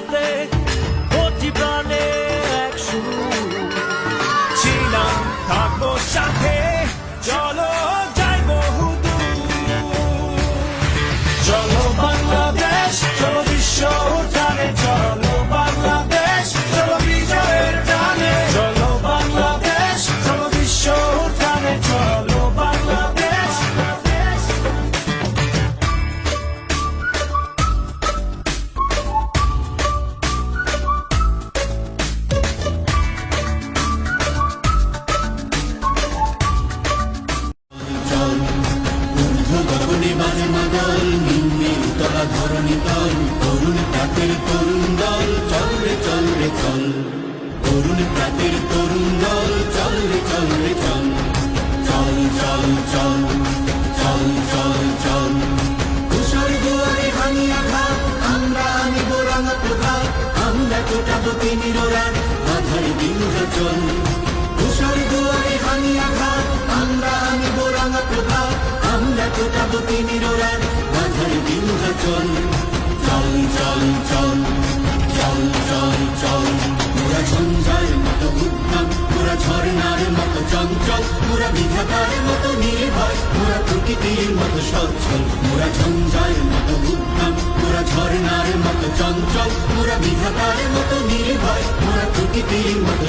out there বাজে মাদল নিম্নে উতলা ধরণী তল তরুণ প্রাতের তরুণ দল, চল রে চল রে, চল। তরুণ প্রাতের তরুণ দল, চল রে চল রে, চল। চল চল চল চল চল চল। তুষার দুয়ারে হানি আঘাত আমরা আনিব রাঙা প্রভাত আমরা কোটাবো তিমির রাত আধার বিন্ধ্যাচল তুষার তিমির রাত আধার বিন্ধ্যাচল চল চল চল চল চল চল মোরা ঝঞ্ঝার মতো উদ্যম মোরা ঝর্ণার মতো চঞ্চল মোরা বিধাতার মতো নির্ভয় মোরা প্রকৃতির মতো সচ্ছল মোরা ঝঞ্ঝার মতো উদ্যম মোরা ঝর্ণার মতো চঞ্চল মোরা বিধাতার মতো নির্ভয় মোরা প্রকৃতির মতো